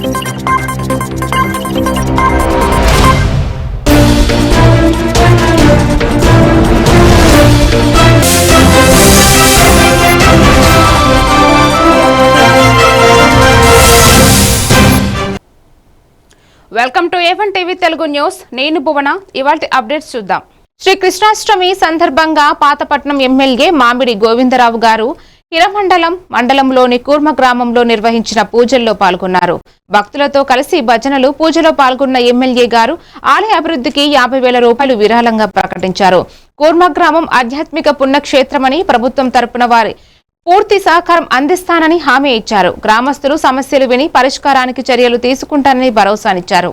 Welcome to A one TV Telugu news. నేను భువన. ఇవాటి updates చూద్దాం. శ్రీ కృష్ణాష్టమి సందర్భంగా పాతపట్నం ఎమ్మెల్యే మామిడి గోవిందరావు గారు హిరమండలం మండలంలోని కూర్మ గ్రామంలో నిర్వహించిన పూజల్లో పాల్గొన్నారు. భక్తులతో కలిసి భజనలు పూజలో పాల్గొన్న ఎమ్మెల్యే గారు ఆలయ అభివృద్ధికి యాభై వేల రూపాయలు విరాళంగా ప్రకటించారు. కూర్మ గ్రామం ఆధ్యాత్మిక పుణ్యక్షేత్రమని ప్రభుత్వం తరపున వారి పూర్తి సహకారం అందిస్తానని హామీ ఇచ్చారు. గ్రామస్తులు సమస్యలు విని పరిష్కారానికి చర్యలు తీసుకుంటానని భరోసానిచ్చారు.